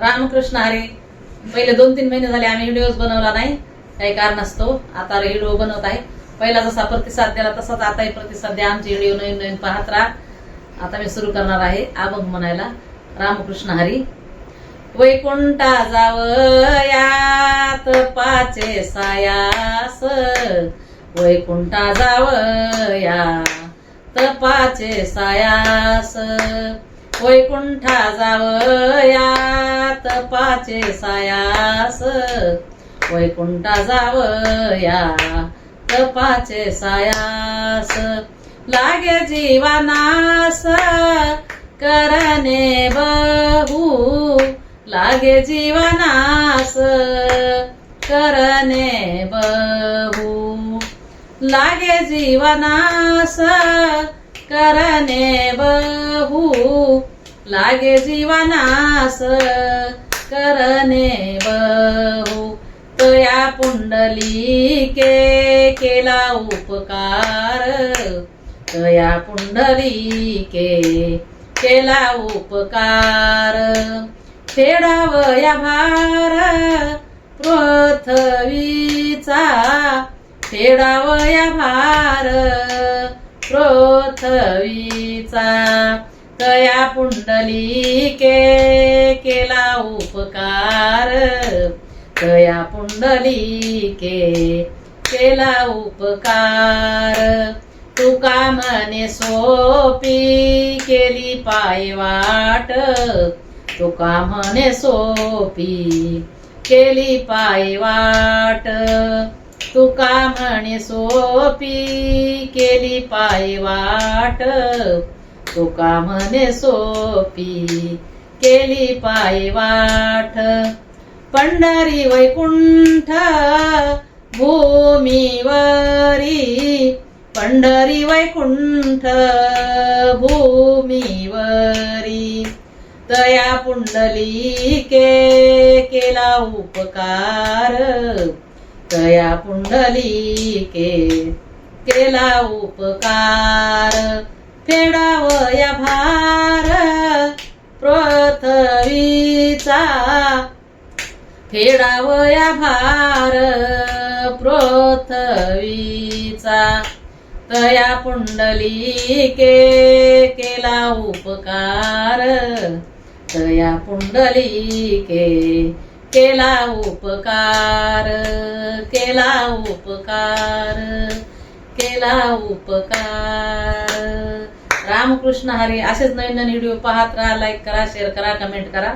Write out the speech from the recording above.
रामकृष्ण हरी पहिले दोन तीन महिने झाले आम्ही व्हिडिओज बनवला नाही काही कारणास्तव आता व्हिडिओ बनवत आहे. पहिला जसा प्रतिसाद दिला तसाच आताही प्रतिसाद द्या. आमचे व्हिडिओ नवीन नवीन पाहत राहा. आता मी सुरू करणार आहे अभंग म्हणायला. रामकृष्ण हरी वैकुंठा जावयात पाचे सायास. वैकुंठा जावया तपाचे सायास. वैकुंठा सात पाचे सायास. वैकुंठा जावया तपाचे सायास. लागे जीवानास करणे बहु. लागे जीवनास करणे बहु. लागे जीवनास करणे बहु. लागे जीवनास करणे बहु. तया पुंडलिके केला उपकार. तया पुंडलिके केला उपकार. फेडावया भार पृथ्वीचा. फेडावया भार पृथ्वीचा. तया पुंडलिके केला उपकार. तया पुंडलिके केला उपकार. तुका म्हणे सोपी केली पायवाट तुका म्हणे सोपी केली पायवाट तुका म्हणे सोपी केली पायवाट तुका म्हणे सोपी केली पायवाट पंढरी वैकुंठ भूमीवरी. पंढरी वैकुंठ भूमीवरी. तया पुंडलिके केला उपकार. तया पुंडलिके केला उपकार. फेडावया भार पृथ्वीचा. फेडावया भार पृथ्वीचा. तया पुंडलिके केला उपकार. तया पुंडलिके केला उपकार. केला उपकार. केला उपकार. रामकृष्ण हरी असेच नवीन नवीन व्हिडिओ पाहत राहा लाईक करा शेअर करा कमेंट करा.